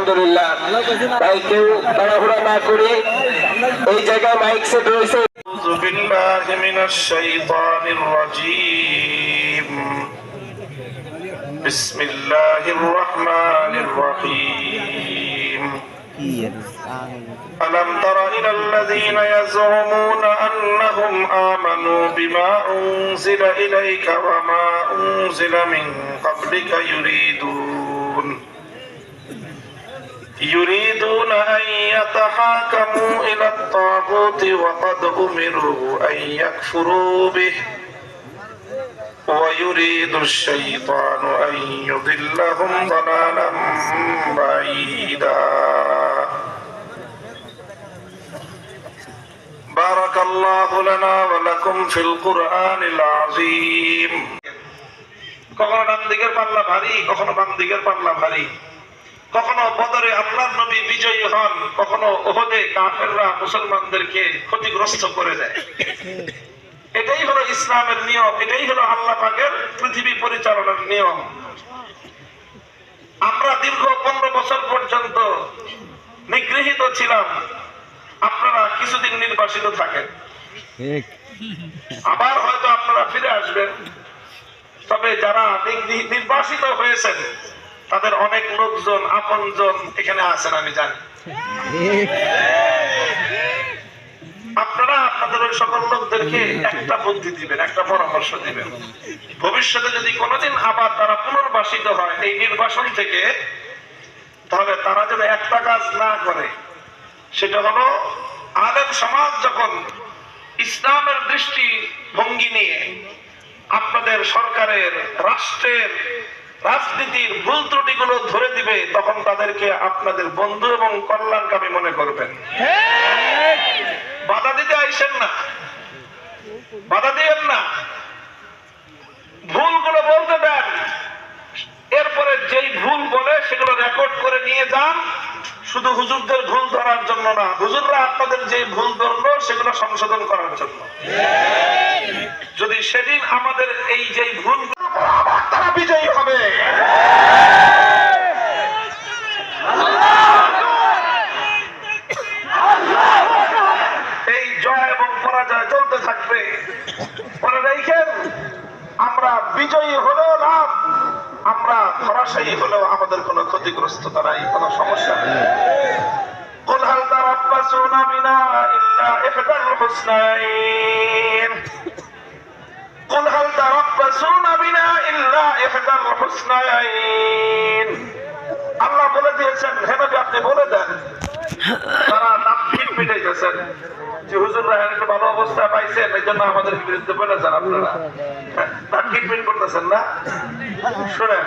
আলহামদুলিল্লাহ তাই কেউ তাড়াহুড়া না করে এই জায়গায় মাইক সেট রয়েছে أعوذ بالله من الشيطان الرجيم بسم الله الرحمن الرحيم ألم تر إلى الذين يزعمون أنهم آمنوا بما أنزل إليك وما أنزل من قبلك يريدون يريدون أن يتحاكموا إلى الطاغوت وقد أمروا أن يكفروا به ويريد الشيطان أن يضلهم ضلالا بعيدا بارك الله لنا ولكم في القرآن العظيم কখনো ডান দিকের পাল্লা ভারী কখনো বাম দিকের পাল্লা ভারী কখনো বদরে আল্লাহর নবী বিজয়ী হন কখনো ওহদে কাফেররা মুসলমানদেরকে ক্ষতিগ্রস্ত করে দেয়। এটাই হলো ইসলামের নিয়ম এটাই হলো আল্লাহ পাকের পৃথিবী পরিচালনার নিয়ম। আমরা দীর্ঘ পনেরো বছর পর্যন্ত নিগৃহীত ছিলাম। আপনারা কিছুদিন নির্বাসিত থাকেন। আবার হয়তো আপনারা ফিরে আসবেন। তবে যারা নির্বাসিত হয়েছেন তাদের অনেক লোকজন, আপনজন এখানে আছেন, আমি জানি। আপনারা আপনাদের ওই সকল লোকদেরকে একটা বুদ্ধি দিবেন, একটা পরামর্শ দিবেন। ভবিষ্যতে যদি কোনোদিন আবার তারা পুনর্বাসিত হয় এই নির্বাসন থেকে, তাহলে তারা যেন একটা কাজ না করে, সেটা হলো আলেম সমাজ যখন ইসলামের দৃষ্টি ভঙ্গি নিয়ে আপনাদের সরকারের, রাষ্ট্রের রাজনীতির ভুল ত্রুটিগুলো ধরে দিবে তখন তাদেরকে আপনাদের বন্ধু এবং কল্যাণকামী মনে করবেন। বাধা দিতে আইসেন না। বাধা দিয়েন না। ভুলগুলো বলতে দেন। এরপরে যেই ভুল বলে সেগুলো রেকর্ড করে নিয়ে যান। শুধু হুজুরদের ভুল ধরার জন্য না হুজুররা আপনাদের যে ভুল ধরলো সেগুলো সংশোধন করার জন্য। যদি সেদিন আমাদের এই যে ভুল তারা বিজয়ী হবে এই জয় এবং পরাজয় চলতে থাকবে মনে রেখেন আমরা বিজয়ী হলেও লাভ আমরা ধরাশায়ী হলেও আমাদের কোনো ক্ষতিগ্রস্ততা নাই কোনো সমস্যা নেই قل هل تربصون بنا إلا إحدى الحسنين قل هل تربصون بنا إلا إحدى الحسنين আল্লাহ বলে দিয়েছেন হে নবী আপনি বলে দেন তারা নাপিত পিটাইতেছেন যে হুজুররা একটু ভালো অবস্থা পাইছেন এই জন্য আমাদের বিরুদ্ধে বলে যান আপনারা। তার ট্রিটমেন্ট করতেছেন না? শুনেন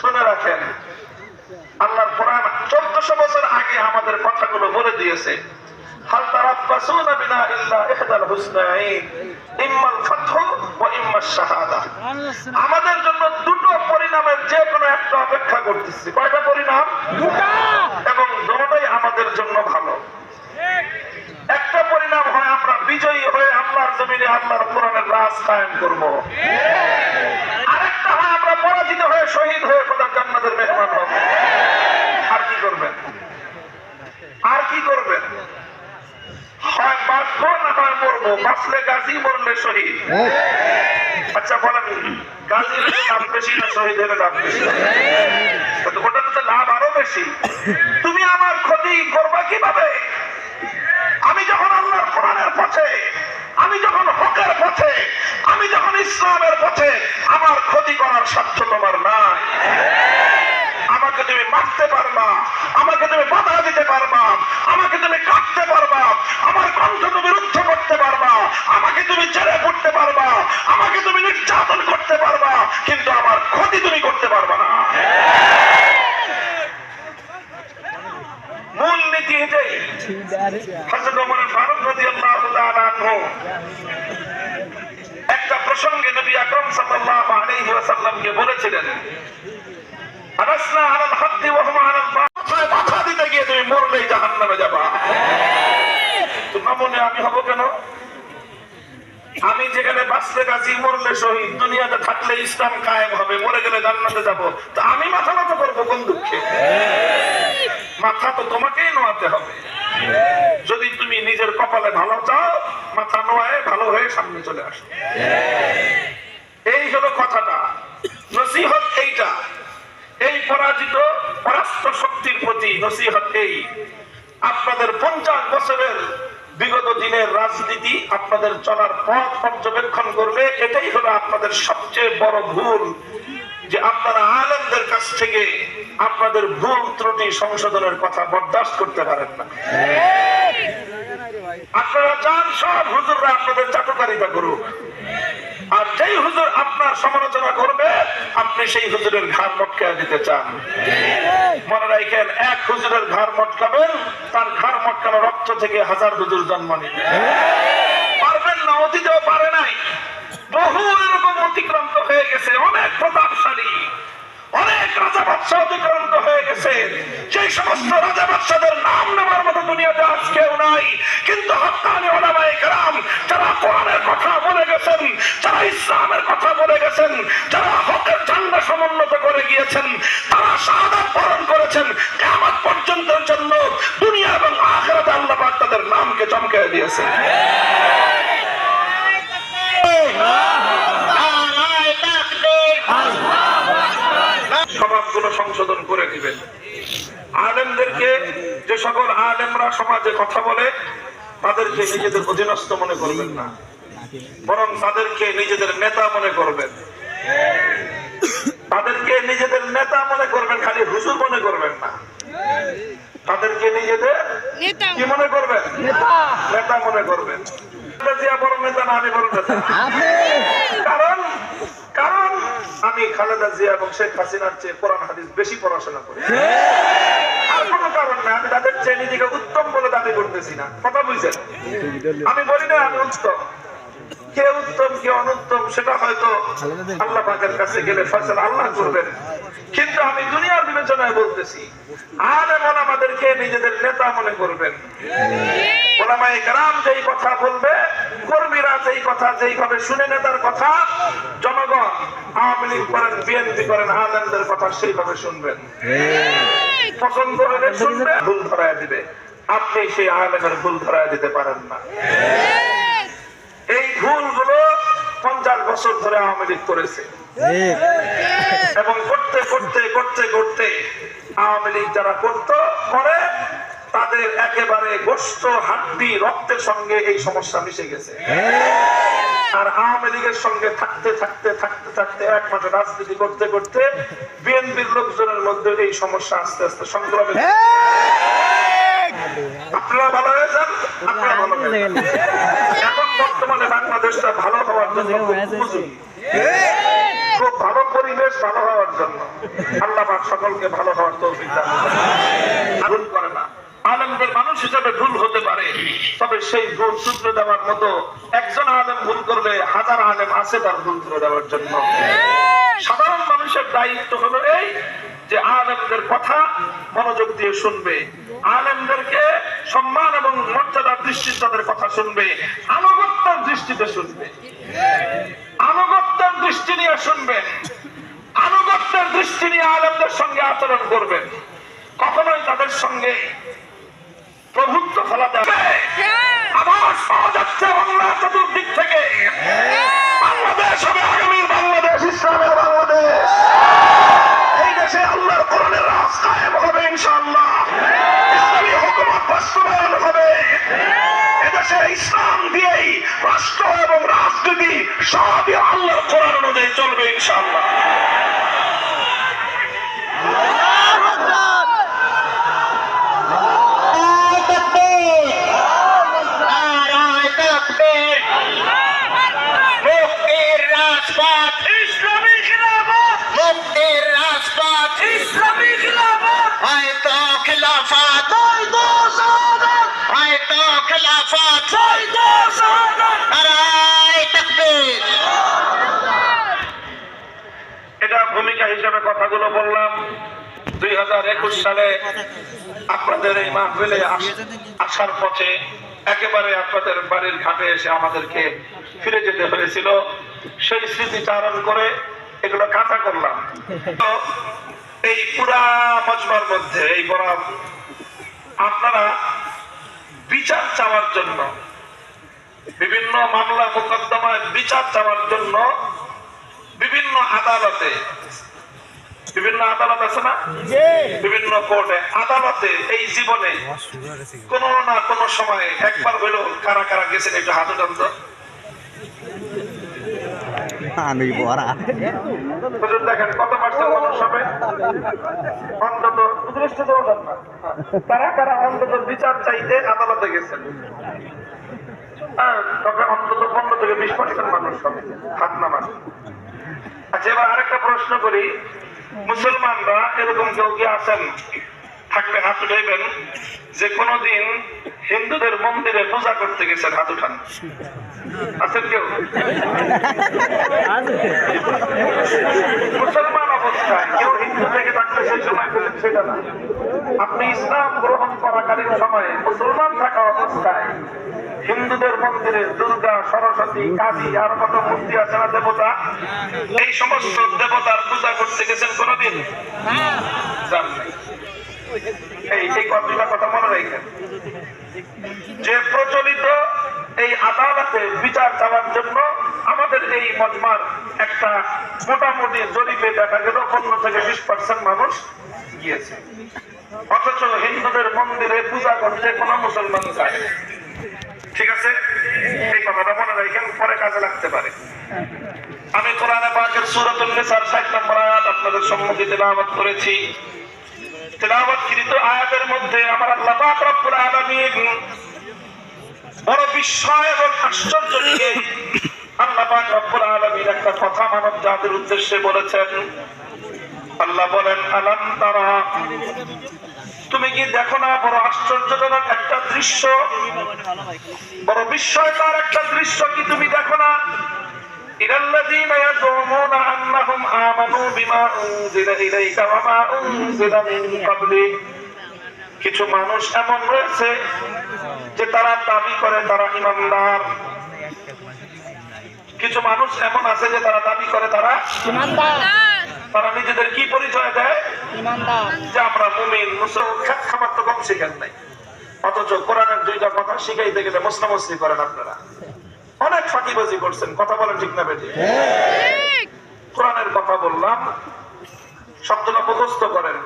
শুনে রাখেন। আল্লাহর কোরআন চোদ্দশো বছর আগে আমাদের কথাগুলো বলে দিয়েছে। হাল তারাব্বাসুনা বিনা ইল্লা ইহদাল হুসনাইন ইম্মাল ফাতহু ওয়া ইম্মাশ শাহাদা। আমাদের জন্য দুটো পরিণামের যে কোনো একটা অপেক্ষা করতেছি। কয়টা পরিণাম? এবং দুটোই আমাদের জন্য ভালো একটা পরিণাম হয় আমরা বিজয়ী হয়ে আল্লাহর জমিনে আল্লাহর কোরআনের রাজ কায়েম করব। আরেকটা হয় আমরা পরাজিত হয়ে শহীদ হয়ে খোদার জান্নাতের মেহমান হব। আর কি করবেন? আর কি করবেন? হয় বাঁচবো না হয় মরবো? বাঁচলে গাজী, মরলে শহীদ। আচ্ছা বলেন গাজী লাভ বেশি না শহীদ লাভ বেশি? ওটাতে তো লাভ আরও বেশি তুমি আমার ক্ষতি করবা কীভাবে আমি যখন আল্লাহর কোরআনের পথে আমি যখন হকের পথে আমি যখন ইসলামের পথে আমার ক্ষতি করার সাধ্য তোমার নাই আমাকে তুমি মারতে পারবা আমাকে তুমি বাধা দিতে পারবা। আমাকে তুমি কাটতে পারবা। আমার কণ্ঠ তুমি রুদ্ধ করতে পারবা। আমাকে তুমি ছেড়ে পড়তে পারবা। আমাকে তুমি নির্যাতন করতে পারবা। কিন্তু আমার ক্ষতি তুমি করতে পারবা না। বলেছিলেন মরলেই জাহান্নামে যাবা। তো নমনে আমি হব কেন? আমি যেখানে বাঁচতে কাছি মরলে শহীদ। দুনিয়াতে থাকলে ইসলাম কায়েম হবে, মরে গেলে জান্নাতে যাব। তো আমি মাথা নত করব কোন দুঃখে? মাথা তো তোমাকেই নোয়াতে হবে। যদি তুমি নিজের কপালে ভালো চাও, মাথা নোয়ায় ভালো হয়ে সামনে চলে আসো এই হলো কথাটা। নসিহত এইটা। এই পরাজিত পরাস্ত শক্তির প্রতি নসিহত এই আপনাদের পঞ্চাশ বছরের বিগত দিনের রাজনীতি আপনাদের চলার পথ পর্যবেক্ষণ করবে, এটাই হলো আপনাদের সবচেয়ে বড় ভুল, যে আপনারা আলেমদের কাছ থেকে আপনাদের ভুল ত্রুটি সংশোধনের কথা বরদাস্ত করতে পারেন না। আপনারা চান সব হুজুররা আপনাদের চাটুকারিতা করুক। আর যেই হুজুর আপনার সমালোচনা করবে, আপনি সেই হুজুরের ঘাড় মটকা দিতে চান। মনে রাখেন, এক হুজুরের ঘাড় মটকাবেন, তার ঘাড় মটকানো রক্ত থেকে হাজার হুজুর জন্ম নিবে। পারবেন না, অতীতেও পারে নাই। বহু এরকম অতিক্রান্ত হয়ে গেছে, অনেক প্রতাপশালী, অনেক রাজা বাদশাহ অতিক্রান্ত হয়ে গেছে সেই সমস্ত রাজা বাদশাদের নাম নেওয়ার মতো দুনিয়াতে আজ কেউ নাই। কিন্তু হকানি ওলামায়ে কেরাম যারা কোরআনের কথা বলে গেছেন, যারা ইসলামের কথা বলে গেছেন, যারা হকের ঝান্ডা সমুন্নত করে গিয়েছেন, তারা শাহাদাত বরণ করেছেন, কিয়ামত পর্যন্তের জন্য দুনিয়া এবং আখিরাতে আল্লাহ পাক তাদের নামকে চমকে দিয়েছেন। স্বভাবগুলো সংশোধন করে দিবেন। আলেমদেরকে যে সকল আলেমরা সমাজে কথা বলে তাদেরকে নিজেদের অধীনস্থ মনে করবেন না। বরং তাদেরকে নিজেদের নেতা মনে করবেন। তাদেরকে নিজেদের নেতা মনে করবেন খালি হুজুর মনে করবেন না। তাদেরকে নিজেদের নেতা। কি মনে করবেন? নেতা। মনে করবেন। বড় নেতা না আমি বড় নেতা। কারণ আমি খালেদা জিয়া এবং শেখ হাসিনার চেয়ে কোরআন হাদিস বেশি পড়াশোনা করি। আর কোনো কারণ না আমি তাদের চেয়ে নিজেকে উত্তম বলে দাবি করতেছি না। কথা বুঝছেন? আমি বলি না আমি উত্তম। কে উত্তম কে অনুত্তম সেটা হয়তো আল্লাহ পাকের কাছে গেলে ফসল আল্লাহ করবেন। কিন্তু আমি দুনিয়ার বিবেচনায় বলতেছি আর এমন আমাদেরকে নিজেদের নেতা মনে করবেন। ওলামায়ে কেরাম যেই কথা বলবে কর্মীরা যেই কথা যেইভাবে শুনে নেতার কথা জনগণ আওয়ামী লীগ করেন বিএনপি করেন আলেমদের কথা সেইভাবে শুনবেন পছন্দ হলে শুনবে ভুল ধরায় দিবে। আপনি সেই আলেমের ভুল ধরায় দিতে পারেন না। এই ভুলগুলো পঞ্চাশ বছর ধরে আওয়ামী লীগ করেছে। এবং করতে করতে করতে করতে আওয়ামী লীগ যারা করতো করে তাদের একেবারে গোস্ত হাড্ডি রক্তের সঙ্গে এই সমস্যা মিশে গেছে। আর আওয়ামী লীগের সঙ্গে থাকতে থাকতে থাকতে থাকতে এক মাসে রাজনীতি করতে করতে বিএনপির লোকজনের মধ্যে এই সমস্যা আস্তে আস্তে সংক্রমে আপনারা ভালো হয়েছেন আপনারা ভালো এখন বর্তমানে বাংলাদেশটা ভালো হওয়ার জন্য খুব ভালো পরিবেশ ভালো হওয়ার জন্য। আল্লাহ সকলকে ভালো হওয়ার তৌফিক দান আলেমদের মানুষ হিসেবে ভুল হতে পারে। তবে সেই ভুল সূত্র দেওয়ার মতো একজন আলেম ভুল করলে হাজার আলেম আছে তার ভুল করে দেওয়ার জন্য। সাধারণ মানুষের দায়িত্ব হলো এই যে আলেমদের কথা মনোযোগ দিয়ে শুনবে। আলেমদেরকে সম্মান এবং মর্যাদার দৃষ্টিতে তাদের কথা শুনবে। আনুগত্যের দৃষ্টিতে শুনবে। আনুগত্যের দৃষ্টি নিয়ে শুনবেন। আনুগত্যের দৃষ্টি নিয়ে আলেমদের সঙ্গে আচরণ করবেন। কখনোই তাদের সঙ্গে প্রভুত্ব ফলাতে আবার পাওয়া যাচ্ছে বাংলা চতুর্দিক থেকে। বাংলাদেশ হবে আগামীর বাংলাদেশ, ইসলামের বাংলাদেশ। এই দেশে আল্লাহর কোরআনের কায়েম হবে ইনশাআল্লাহ। ইসলামী হুকুমত বাস্তবায়ন হবে। এদেশে ইসলাম দিয়েই রাষ্ট্র এবং রাজনীতি সবই আল্লাহর কোরআন অনুযায়ী চলবে ইনশাআল্লাহ। কথাগুলো বললাম। দুই হাজার একুশ সালে আপনাদের এই মাহফিলে আস- আসার পথে একেবারে আপনাদের বাড়ির ঘাটে এসে আমাদেরকে ফিরে যেতে হয়েছিল। সেই স্মৃতিচারণ করে এগুলো কাঁচা করলাম। এই পুরা মজমার মধ্যে, এই বড় আপনারা বিচার চাওয়ার জন্য, বিভিন্ন মামলা, মোকদ্দমায় বিচার চাওয়ার জন্য বিভিন্ন আদালতে বিভিন্ন আদালত আছে না? বিভিন্ন কোর্টে। আদালতে এই জীবনে কোন না কোন সময় একবার হইল কারা কারা গেছেন একটু হাত উঠান তো বড়া। দেখেন কত পার্সেন্ট মানুষ হবে? অন্তত দৃষ্টি তো ওঠেন না। তারা কারা অন্তত বিচার চাইতে আদালতে গেছেন? হ্যাঁ, তবে অন্তত পনেরো থেকে বিশ পার্সেন্ট মানুষ হবে হাত নামান আচ্ছা এবার আরেকটা প্রশ্ন করি। মুসলমানরা এরকম কেউ কি আছেন থাকলে হাত উঠাইবেন, যে কোনোদিন হিন্দুদের মন্দিরে পূজা করতে গেছেন, হাত উঠান। আছেন কেউ? মুসলমান আপনি ইসলাম গ্রহণ করাকালীন সময়ে মুসলমান থাকা অবস্থায় হিন্দুদের মন্দিরে দুর্গা, সরস্বতী, কালী আর কত মূর্তি আছে না দেবতা? এই সমস্ত দেবতার পূজা করতে গেছেন কোনোদিন। এই কথা মনে রাখেন। যে প্রচলিত এই আদালতে বিচার চাওয়ার জন্য আমাদের এই মজমার একটা মোটামুটি জরিপে দেখা গেল, পনেরো থেকে বিশ পার্সেন্ট মানুষ গিয়েছে। অথচ হিন্দুদের মন্দিরে পূজা করতে কোন মুসলমান যায় ঠিক আছে? এই কথাটা মনে রাখেন, পরে কাজে লাগতে পারে। আমি কোরআনে পাকের সূরাতুল নিসার 60 নম্বর আয়াত আপনাদের সম্মুখে তেলাওয়াত করেছি। তেলাওয়াতকৃত আয়াতের মধ্যে আমার আল্লাহ পাক রব্বুল আলামিন বড় বিস্ময় এবং আশ্চর্য নিয়ে আল্লাহ রব্বুল একটা কথা মানব জাতির উদ্দেশ্যে বলেছেন। আল্লাহ বলেন, আলাম তারা, তুমি কি দেখো না বড় আশ্চর্যজনক একটা দৃশ্য? বড় বিস্ময়কর একটা দৃশ্য কি তুমি দেখো না? কিছু মানুষ এমন রয়েছে যে তারা দাবি করে তারা ইমানদার। কিছু মানুষ এমন আছে যে তারা দাবি করে তারা তারা নিজেদের কি পরিচয় দেয়? যে আমরা মুমিন মুসলমান খাবার তো কম শিখেন নাই। অথচ কোরআনের দুইটা কথা শিখাইতে গেলে মুসলামসলি করেন আপনারা। অনেক ফাঁকিবাজি করছেন কথা বলেন ঠিক না বেটি কোরআনের কথা বললাম শব্দটা মুখস্থ করেন।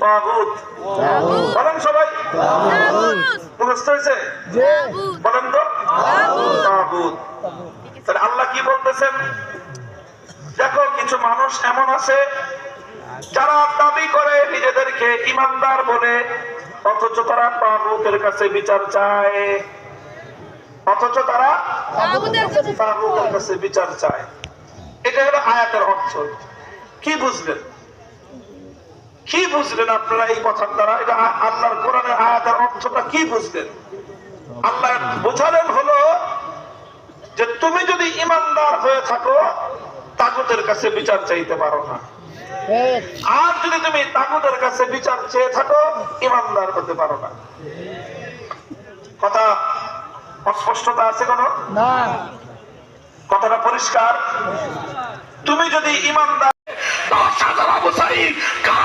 তাগুত। বলেন সবাই। মুখস্থ হয়েছে? বলেন তো। তাগুত। তাহলে আল্লাহ কি বলতেছেন? দেখো কিছু মানুষ এমন আছে যারা দাবি করে নিজেদেরকে ইমানদার বলে অথচ তারা তাগুতের কাছে বিচার চায়। অথচ তারা তাগুতের কাছে বিচার চায়। এটা হলো আয়াতের অর্থ। কি বুঝলেন? কি বুঝলেন আপনারা এই কথার দ্বারা? এটা আল্লাহর কোরআনের আয়াতের অর্থটা কি বুঝলেন? আল্লাহ বোঝালেন হলো যে তুমি যদি ইমানদার হয়ে থাকো তাগুতের কাছে বিচার চাইতে পারো না। আর যদি তুমি তাগুতের কাছে বিচার চেয়ে থাকো ইমানদার হতে পারো না। কথা অস্পষ্টতা আছে কোনো? কথাটা পরিষ্কার? তুমি যদি ইমানদার দশ হাজার আবু সাইদ কা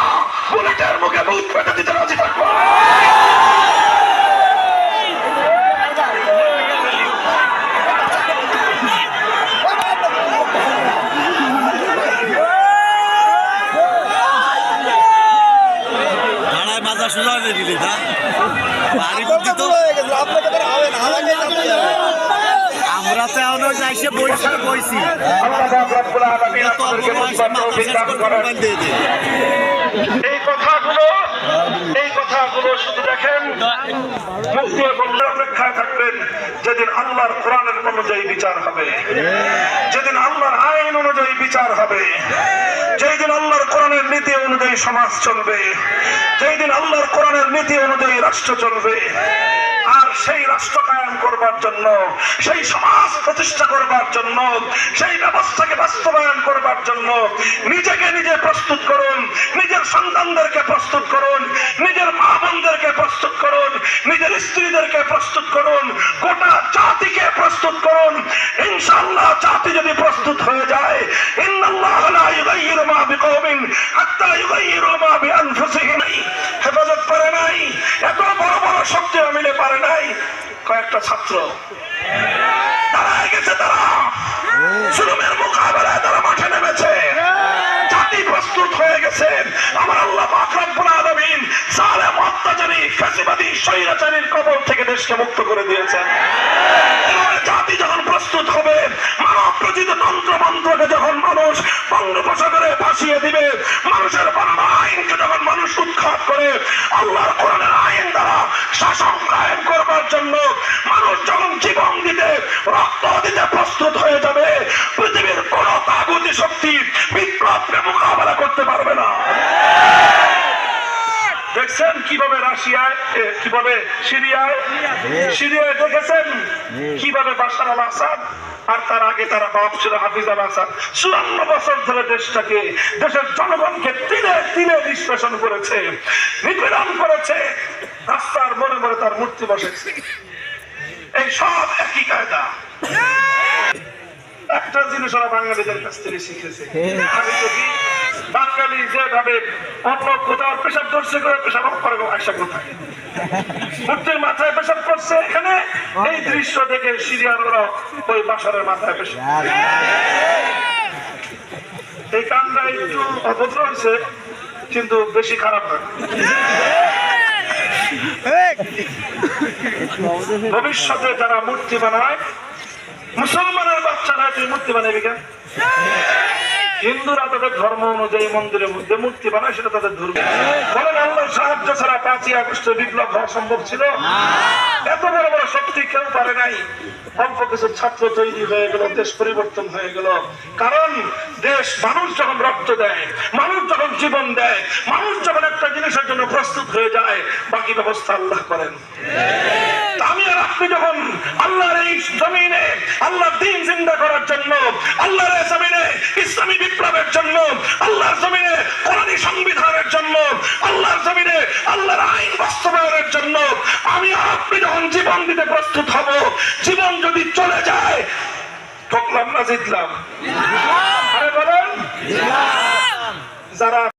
বুলেটের মুখে মুখ ফেটে দিতে রাজি থাকব। দিলি বাড়ি তো। আমরা তো এখনও যাইছে বইছি। বইছি আল্লাহ পাক রব্বুল আলামিন এত অল্প বয়সে মাথা শেষ করে দিয়ে দে। এই কথাগুলো এই কথাগুলো শুধু দেখেন, মুক্তি অপেক্ষায় থাকবেন যেদিন আল্লাহর কোরআনের অনুযায়ী বিচার হবে। যেদিন আল্লাহর আইন অনুযায়ী বিচার হবে। আল্লাহর কোরআনের নীতি অনুযায়ী সমাজ চলবে। আল্লাহর কোরআনের নীতি অনুযায়ী রাষ্ট্র চলবে। আর সেই রাষ্ট্র করবার জন্য, সেই সমাজ প্রতিষ্ঠা করবার জন্য, সেই ব্যবস্থাকে বাস্তবায়ন করবার জন্য নিজেকে নিজে প্রস্তুত করুন। সন্তানদেরকে প্রস্তুত করুন, নিজের মা বোনদেরকে প্রস্তুত করুন, নিজের স্ত্রীদেরকে প্রস্তুত করুন, গোটা জাতিকে প্রস্তুত করুন। ইনশাল্লাহ জাতি যদি স্বৈরাচারীর কবল থেকে দেশকে মুক্ত করে দিয়েছেন। জাতি যখন প্রস্তুত হবে, মানব রচিত যখন মানুষ বঙ্গোপসাগরে ভাসিয়ে দিবে, মানুষের বানানো আইনকে যখন মানুষ উৎখাত করে, আল্লাহর কোরআনের আইন দ্বারা শাসন কায়েম করবার জন্য মানুষ যখন জীবন দিতে, রক্ত দিতে প্রস্তুত হয়ে যাবে রাশিয়ায় সিরিয়ায়। সিরিয়ায় দেখেছেন? কীভাবে বাশার আল আসাদ আর তার আগে তারা বাপ ছিল হাফিজ আল আসাদ চুয়ান্ন বছর ধরে দেশটাকে দেশের জনগণকে তিলে তিলে নিষ্পেষণ করেছে নিপীড়ন করেছে। রাস্তার মনে মনে তার মূর্তি বসেছে। এই সব একই কায়দা। একটা জিনিস ওরা বাঙালিদের কাছ থেকে শিখেছে। আমি যদি বাঙালি যেভাবে অন্য কোথাও পেশাব ধরছে করে পেশাব করে আশা কোথায়? মূর্তির মাথায় পেশাব করছে এখানে? এই দৃশ্য দেখে সিরিয়ার ওই বাসারের মাথায় পেশাব এই কানটা একটু অভদ্র হয়েছে কিন্তু বেশি খারাপ না। ভবিষ্যতে যারা মূর্তি বানায় মুসলমানের বাচ্চারা তুই মূর্তি বানাবি কেন হিন্দুরা তাদের ধর্ম অনুযায়ী মন্দিরের মধ্যে মূর্তি বানায় সেটা তাদের ধর্ম। বলেন আল্লাহর সাহায্য ছাড়া পাঁচই আগস্টে বিপ্লব হওয়া সম্ভব ছিল? এত বড় বড় শক্তি কেউ পারে নাই। অল্প কিছু ছাত্র তৈরি হয়ে গেল, দেশ পরিবর্তন হয়ে গেল। কারণ দেশ মানুষ যখন রক্ত দেয়, মানুষ যখন জীবন দেয়, মানুষ যখন একটা জিনিসের জন্য প্রস্তুত হয়ে যায়, বাকি ব্যবস্থা আল্লাহ করেন। আমি আর আপনি যখন আল্লাহর এই জমিনে আল্লাহর দিন জিন্দা করার জন্য, আল্লাহর এই জমিনে ইসলামী বিপ্লবের জন্য, আল্লাহর জমিনে কোরআনী সংবিধানের জন্য, আল্লাহর জমিনে আল্লাহর আইন বাস্তবায়নের জন্য, আমি আর আপনি যখন জীবন দিতে প্রস্তুত হব, জীবন যদি চলে যায়, ঠকলাম না, জিতলাম। আরে বলেন। যারা